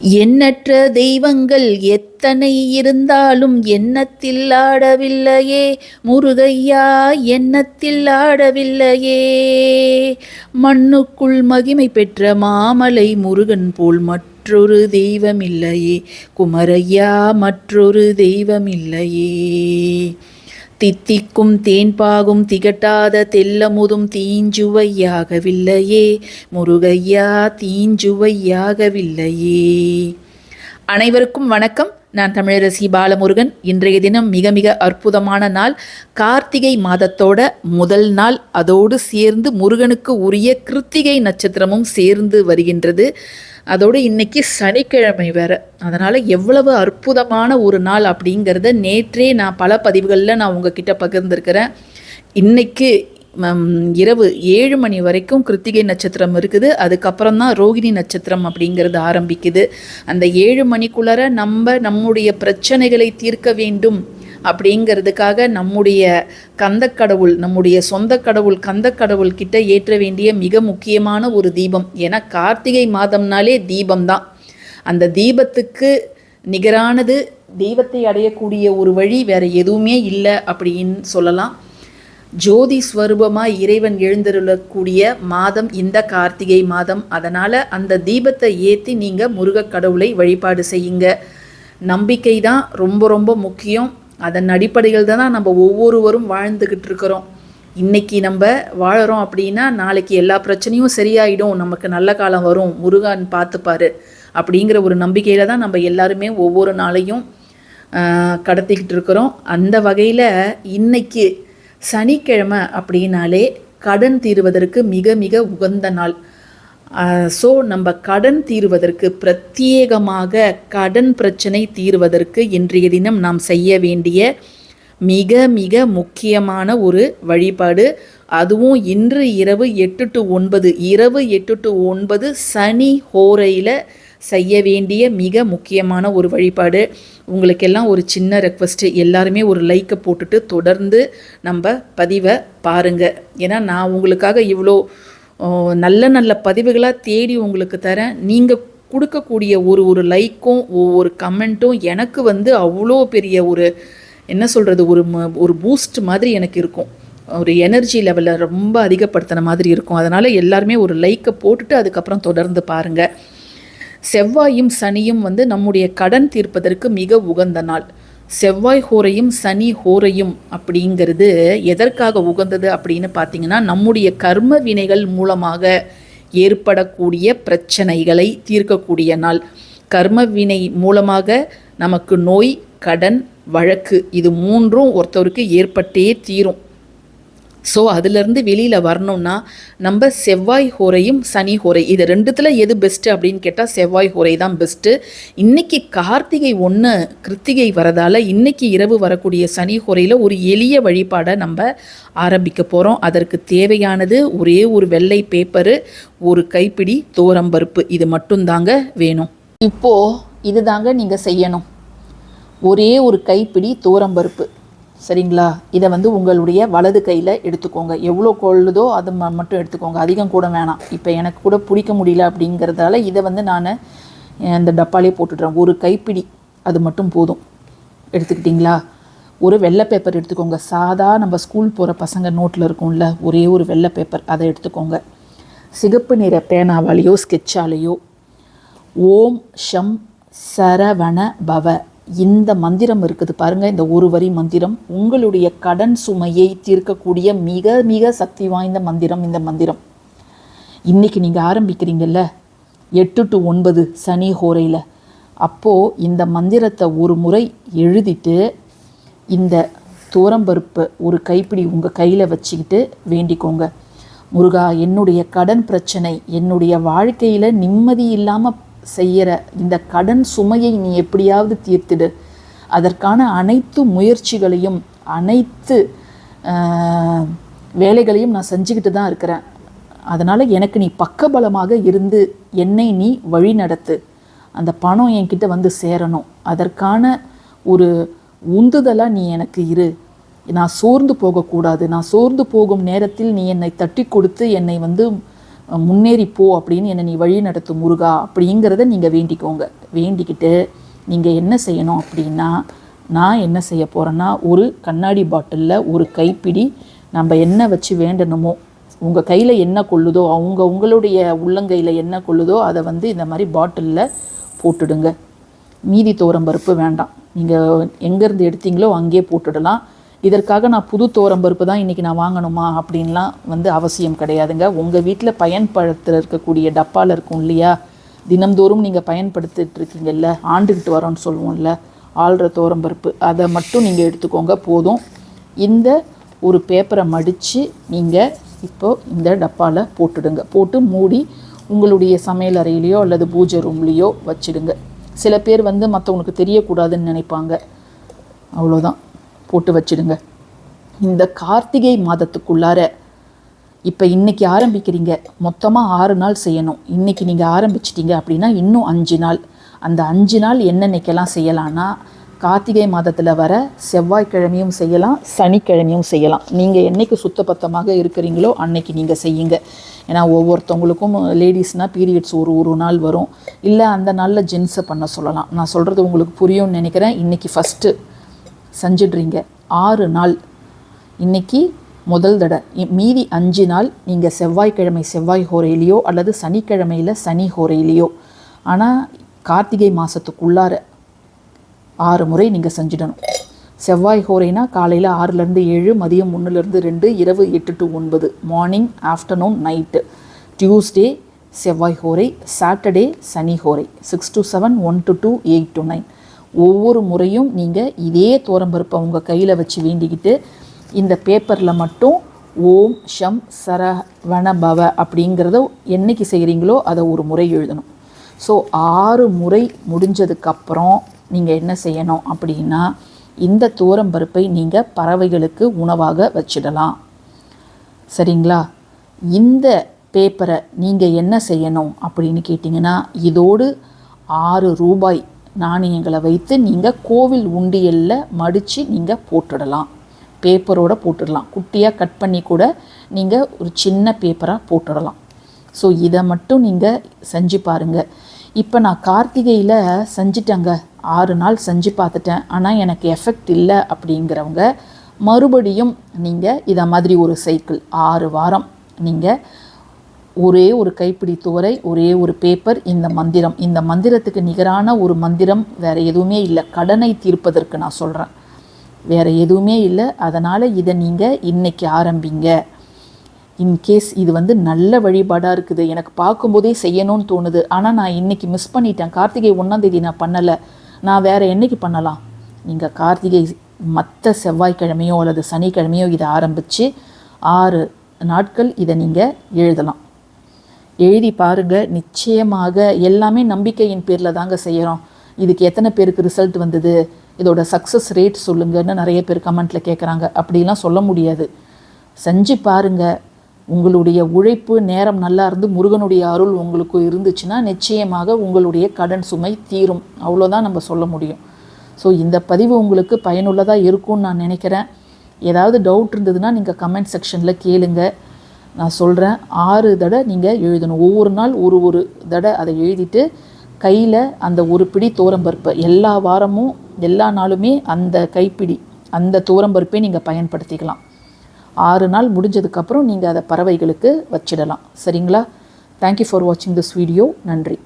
எண்ணற்ற தெய்வங்கள் எத்தனை இருந்தாலும் எண்ணத்தில் ஆடவில்லையே முருகையா எண்ணத்தில் ஆடவில்லையே மண்ணுக்குள் மகிமை பெற்ற மாமலை முருகன் போல் மற்றொரு தெய்வமில்லையே. குமரையா மற்றொரு தெய்வமில்லையே. தித்திக்கும் தேன்பாகும் திகட்டாத தெல்லமுதும் தீஞ்சுவையாகவில்லையே. முருகையா தீஞ்சுவையாகவில்லையே. அனைவருக்கும் வணக்கம். நான் தமிழரசி பாலமுருகன். இன்றைய தினம் மிக மிக அற்புதமான நாள். கார்த்திகை மாதத்தோட முதல் நாள். அதோடு சேர்ந்து முருகனுக்கு உரிய கிருத்திகை நட்சத்திரமும் சேர்ந்து வருகின்றது. அதோடு இன்றைக்கி சனிக்கிழமை வேறு. அதனால் எவ்வளவு அற்புதமான ஒரு நாள் அப்படிங்கிறத நேற்றே நான் பல பதிவுகளில் நான் உங்ககிட்ட பகிர்ந்திருக்கிறேன். இன்றைக்கு இரவு ஏழு மணி வரைக்கும் கிருத்திகை நட்சத்திரம் இருக்குது. அதுக்கப்புறம் தான் ரோகிணி நட்சத்திரம் அப்படிங்கிறது ஆரம்பிக்குது. அந்த ஏழு மணிக்குள்ளார நம்ம நம்முடைய பிரச்சனைகளை தீர்க்க வேண்டும். அப்படிங்கிறதுக்காக நம்முடைய கந்தக்கடவுள் நம்முடைய சொந்த கடவுள் கந்தக்கடவுள் கிட்ட ஏற்ற வேண்டிய மிக முக்கியமான ஒரு தீபம். ஏன்னா கார்த்திகை மாதம்னாலே தீபம்தான். அந்த தீபத்துக்கு நிகரானது தெய்வத்தை அடையக்கூடிய ஒரு வழி வேற எதுவுமே இல்லை அப்படின்னு சொல்லலாம். ஜோதி ஸ்வரூபமாக இறைவன் எழுந்தருளக்கூடிய மாதம் இந்த கார்த்திகை மாதம். அதனால் அந்த தீபத்தை ஏற்றி நீங்கள் முருகக் கடவுளை வழிபாடு செய்யுங்க. நம்பிக்கை தான் ரொம்ப ரொம்ப முக்கியம். அதன் அடிப்படையில் தான் நம்ம ஒவ்வொருவரும் வாழ்ந்துக்கிட்டு இருக்கிறோம். இன்னைக்கு நம்ம வாழறோம் அப்படின்னா நாளைக்கு எல்லா பிரச்சனையும் சரியாயிடும். நமக்கு நல்ல காலம் வரும். முருகன் பார்த்துப்பாரு அப்படிங்கிற ஒரு நம்பிக்கையில் தான் நம்ம எல்லாருமே ஒவ்வொரு நாளையும் கடத்திக்கிட்டு இருக்கிறோம். அந்த வகையில் இன்னைக்கு சனிக்கிழமை அப்படின்னாலே கடன் தீர்வதற்கு மிக மிக உகந்த நாள். ஸோ நம்ம கடன் தீர்வதற்கு பிரத்யேகமாக கடன் பிரச்சனை தீர்வதற்கு இன்றைய தினம் நாம் செய்ய வேண்டிய மிக மிக முக்கியமான ஒரு வழிபாடு. அதுவும் இன்று இரவு எட்டு டு ஒன்பது இரவு எட்டு டு ஒன்பது சனி ஹோரையில் செய்ய வேண்டிய மிக முக்கியமான ஒரு வழிபாடு. உங்களுக்கெல்லாம் ஒரு சின்ன ரெக்வஸ்ட்டு எல்லாருமே ஒரு லைக்கை போட்டுட்டு தொடர்ந்து நம்ம பதிவை பாருங்கள் ஏன்னா நான் உங்களுக்காக இவ்வளோ நல்ல நல்ல பதிவுகளாக தேடி உங்களுக்கு தரேன். நீங்கள் கொடுக்கக்கூடிய ஒரு ஒரு லைக்கும் ஒவ்வொரு கமெண்ட்டும் எனக்கு வந்து அவ்வளோ பெரிய ஒரு என்ன சொல்கிறது ஒரு ஒரு பூஸ்ட் மாதிரி எனக்கு இருக்கும். ஒரு எனர்ஜி லெவலை ரொம்ப அதிகப்படுத்தின மாதிரி இருக்கும். அதனால் எல்லாருமே ஒரு லைக்கை போட்டுட்டு அதுக்கப்புறம் தொடர்ந்து பாருங்கள் செவ்வாயும் சனியும் வந்து நம்முடைய கடன் தீர்ப்பதற்கு மிக உகந்த நாள். செவ்வாய் ஹோரையும் சனி ஹோரையும் அப்படிங்கிறது எதற்காக உகந்தது அப்படின்னு பார்த்தீங்கன்னா நம்முடைய கர்ம வினைகள் மூலமாக ஏற்படக்கூடிய பிரச்சனைகளை தீர்க்கக்கூடிய நாள். கர்ம வினை மூலமாக நமக்கு நோய் கடன் வழக்கு இது மூன்றும் ஒருத்தருக்கு ஏற்பட்டே தீரும். ஸோ அதுலேருந்து வெளியில் வரணும்னா நம்ம செவ்வாய் ஹோரையும் சனி ஹோரை இது ரெண்டுத்தில் எது பெஸ்ட்டு அப்படின்னு கேட்டால் செவ்வாய் ஹோரை தான் பெஸ்ட்டு இன்றைக்கி கார்த்திகை ஒன்று கிருத்திகை வரதால் இன்னைக்கு இரவு வரக்கூடிய சனி ஹோரையில் ஒரு எளிய வழிபாடை நம்ம ஆரம்பிக்க போகிறோம் அதற்கு தேவையானது ஒரே ஒரு வெள்ளை பேப்பரு ஒரு கைப்பிடி தோரம்பருப்பு இது மட்டும்தாங்க வேணும். இப்போது இதுதாங்க நீங்கள் செய்யணும். ஒரே ஒரு கைப்பிடி தோரம்பருப்பு சரிங்களா? இதை வந்து உங்களுடைய வலது கையில் எடுத்துக்கோங்க. எவ்வளோ கொள்ளுதோ அது ம- மட்டும் எடுத்துக்கோங்க. அதிகம் கூட வேணாம். இப்போ எனக்கு கூட பிடிக்க முடியல அப்படிங்கிறதால இதை வந்து நான் இந்த டப்பாலே போட்டுடுறேன். ஒரு கைப்பிடி அது மட்டும் போதும். எடுத்துக்கிட்டிங்களா? ஒரு வெள்ளை பேப்பர் எடுத்துக்கோங்க. சாதா நம்ம ஸ்கூல் போகிற பசங்க நோட்டில் இருக்கும்ல ஒரே ஒரு வெள்ளை பேப்பர் அதை எடுத்துக்கோங்க. சிகப்பு நிற பேனாவாலேயோ ஸ்கெட்சாலேயோ ஓம் ஷம் சரவண பவ. இந்த மந்திரம் இருக்குது பாருங்க இந்த ஒரு வரி மந்திரம். உங்களுடைய கடன் சுமையை தீர்க்கக்கூடிய மிக மிக சக்தி வாய்ந்த மந்திரம் இந்த மந்திரம். இன்னைக்கு நீங்கள் ஆரம்பிக்கிறீங்கல்ல எட்டு டு ஒன்பது சனி ஹோரையில். அப்போது இந்த மந்திரத்தை ஒரு முறை எழுதிட்டு இந்த தோரம்பருப்பை ஒரு கைப்பிடி உங்கள் கையில் வச்சுக்கிட்டு வேண்டிக்கோங்க. முருகா என்னுடைய கடன் பிரச்சனை என்னுடைய வாழ்க்கையில் நிம்மதி இல்லாமல் செய்கிற இந்த கடன் சுமையை நீ எப்படியாவது தீர்த்திடு. அதற்கான அனைத்து முயற்சிகளையும் அனைத்து வேலைகளையும் நான் செஞ்சுக்கிட்டு தான் இருக்கிறேன். அதனால் எனக்கு நீ பக்கபலமாக இருந்து என்னை நீ வழி நடத்து. அந்த பணம் என்கிட்ட வந்து சேரணும். அதற்கான ஒரு உந்துதலாக நீ எனக்கு இரு. நான் சோர்ந்து போகக்கூடாது. நான் சோர்ந்து போகும் நேரத்தில் நீ என்னை தட்டி கொடுத்து என்னை வந்து முன்னேறி போ அப்படின்னு என்னை நீ வழி நடத்து முருகா அப்படிங்கிறத நீங்கள் வேண்டிக்கோங்க. வேண்டிக்கிட்டு நீங்கள் என்ன செய்யணும் அப்படின்னா நான் என்ன செய்ய போகிறேன்னா ஒரு கண்ணாடி பாட்டிலில் ஒரு கைப்பிடி நம்ம என்ன வச்சு வேண்டணுமோ உங்கள் கையில் என்ன கொள்ளுதோ அவங்க உங்களுடைய உள்ளங்கையில் என்ன கொள்ளுதோ அதை வந்து இந்த மாதிரி பாட்டிலில் போட்டுடுங்க. மீதி தோரம் பருப்பு வேண்டாம். நீங்கள் எங்கேருந்து எடுத்தீங்களோ அங்கேயே போட்டுடலாம். இதற்காக நான் புது பருப்பு தான் இன்றைக்கி நான் வாங்கணுமா அப்படின்லாம் வந்து அவசியம் கிடையாதுங்க. உங்கள் வீட்டில் பயன்படுத்த இருக்கக்கூடிய டப்பாவில் இருக்கும் இல்லையா? தினம்தோறும் நீங்கள் பயன்படுத்திட்டு இருக்கீங்கல்ல ஆண்டுக்கிட்டு வரோன்னு சொல்லுவோம்ல ஆள்ற பருப்பு. அதை மட்டும் நீங்கள் எடுத்துக்கோங்க போதும். இந்த ஒரு பேப்பரை மடித்து நீங்கள் இப்போது இந்த டப்பாவில் போட்டுடுங்க. போட்டு மூடி உங்களுடைய சமையல் அறையிலையோ அல்லது பூஜை ரூம்லேயோ வச்சுடுங்க. சில பேர் வந்து மற்றவங்களுக்கு தெரியக்கூடாதுன்னு நினைப்பாங்க. அவ்வளோதான் போட்டு வச்சிடுங்க. இந்த கார்த்திகை மாதத்துக்குள்ளார இப்போ இன்றைக்கி ஆரம்பிக்கிறீங்க. மொத்தமாக ஆறு நாள் செய்யணும். இன்னைக்கு நீங்கள் ஆரம்பிச்சிட்டிங்க அப்படின்னா இன்னும் அஞ்சு நாள். அந்த அஞ்சு நாள் என்னென்னைக்கெல்லாம் செய்யலாம்னா கார்த்திகை மாதத்தில் வர செவ்வாய்க்கிழமையும் செய்யலாம் சனிக்கிழமையும் செய்யலாம். நீங்கள் என்றைக்கு சுத்தபத்தமாக இருக்கிறீங்களோ அன்னைக்கு நீங்கள் செய்யுங்க. ஏன்னா ஒவ்வொருத்தவங்களுக்கும் லேடிஸ்னால் பீரியட்ஸ் ஒரு ஒரு நாள் வரும். இல்லை அந்த நாளில் ஜென்ஸை பண்ண சொல்லலாம். நான் சொல்கிறது உங்களுக்கு புரியும்னு நினைக்கிறேன். இன்றைக்கி ஃபஸ்ட்டு செஞ்சிடுறீங்க. ஆறு நாள். இன்னைக்கு முதல் தடவை. மீதி அஞ்சு நாள் நீங்கள் செவ்வாய்க்கிழமை செவ்வாய் ஹோரையிலையோ அல்லது சனிக்கிழமையில் சனி ஹோரையிலையோ. ஆனால் கார்த்திகை மாதத்துக்குள்ளார ஆறு முறை நீங்கள் செஞ்சிடணும். செவ்வாய் ஹோரைனா காலையில் ஆறுலேருந்து ஏழு மதியம் ஒன்றுலேருந்து ரெண்டு இரவு எட்டு டு ஒன்பது. மார்னிங் ஆஃப்டர்நூன் நைட்டு டியூஸ்டே செவ்வாய் ஹோரை சாட்டர்டே சனி ஹோரை. Six to seven one to two eight to nine ஒவ்வொரு முறையும் நீங்கள் இதே தோரம்பருப்பை உங்கள் கையில் வச்சு வேண்டிக்கிட்டு இந்த பேப்பரில் மட்டும் ஓம் ஷம் சரவண பவ அப்படிங்கிறத என்னைக்கு செய்கிறீங்களோ அதை ஒரு முறை எழுதணும். ஸோ ஆறு முறை முடிஞ்சதுக்கப்புறம் நீங்கள் என்ன செய்யணும் அப்படின்னா இந்த தோரம்பருப்பை நீங்கள் பறவைகளுக்கு உணவாக வச்சிடலாம். சரிங்களா? இந்த பேப்பரை நீங்கள் என்ன செய்யணும் அப்படின்னு கேட்டிங்கன்னா இதோடு ஆறு ரூபாய் நாணயங்களை வைத்து நீங்கள் கோவில் உண்டியலில் மடித்து நீங்கள் போட்டுடலாம். பேப்பரோடு போட்டுடலாம். குட்டியாக கட் பண்ணி கூட நீங்கள் ஒரு சின்ன பேப்பராக போட்டுடலாம். ஸோ இதை மட்டும் நீங்கள் செஞ்சு பாருங்கள் இப்போ நான் கார்த்திகையில் செஞ்சிட்டேங்க. ஆறு நாள் செஞ்சு பார்த்துட்டேன். ஆனால் எனக்கு எஃபெக்ட் இல்லை அப்படிங்கிறவங்க மறுபடியும் நீங்கள் இதை மாதிரி ஒரு சைக்கிள் ஆறு வாரம் நீங்கள் ஒரே ஒரு கைப்பிடி துவரை ஒரே ஒரு பேப்பர் இந்த மந்திரம். இந்த மந்திரத்துக்கு நிகரான ஒரு மந்திரம் வேறு எதுவுமே இல்லை. கடனை தீர்ப்பதற்கு நான் சொல்கிறேன் வேறு எதுவுமே இல்லை. அதனால் இதை நீங்கள் இன்னைக்கு ஆரம்பிங்க. இன்கேஸ் இது வந்து நல்ல வழிபாடாக இருக்குது. எனக்கு பார்க்கும்போதே செய்யணும்னு தோணுது. ஆனால் நான் இன்னைக்கு மிஸ் பண்ணிட்டேன். கார்த்திகை ஒன்றாந்தேதி நான் பண்ணலை. நான் வேறு என்னைக்கு பண்ணலாம்? நீங்கள் கார்த்திகை மற்ற செவ்வாய்க்கிழமையோ அல்லது சனிக்கிழமையோ இதை ஆரம்பித்து ஆறு நாட்கள் இதை நீங்கள் எழுதலாம். எழுதி பாருங்கள் நிச்சயமாக எல்லாமே நம்பிக்கையின் பேரில் தாங்க செய்கிறோம் இதுக்கு எத்தனை பேருக்கு ரிசல்ட் வந்தது? இதோட சக்ஸஸ் ரேட் சொல்லுங்கன்னு நிறைய பேர் கமெண்ட்டில் கேட்குறாங்க அப்படிலாம் சொல்ல முடியாது. செஞ்சு பாருங்கள் உங்களுடைய உழைப்பு நேரம் நல்லா இருந்து முருகனுடைய அருள் உங்களுக்கு இருந்துச்சுன்னா நிச்சயமாக உங்களுடைய கடன் சுமை தீரும். அவ்வளோதான் நம்ம சொல்ல முடியும். ஸோ இந்த பதிவு உங்களுக்கு பயனுள்ளதாக இருக்கும்னு நான் நினைக்கிறேன். ஏதாவது டவுட் இருந்ததுன்னா நீங்கள் கமெண்ட் செக்ஷனில் கேளுங்கள் நான் சொல்கிறேன் ஆறு தடவை நீங்கள் எழுதணும். ஒவ்வொரு நாள் ஒரு ஒரு தடவை அதை எழுதிட்டு கையில் அந்த ஒரு பிடி தோரம்பருப்பை எல்லா வாரமும் எல்லா நாளுமே அந்த கைப்பிடி அந்த தோரம்பருப்பை நீங்கள் பயன்படுத்திக்கலாம். ஆறு நாள் முடிஞ்சதுக்கப்புறம் நீங்கள் அதை பறவைகளுக்கு வச்சிடலாம். சரிங்களா? தேங்க்யூ ஃபார் வாட்சிங் திஸ் வீடியோ நன்றி.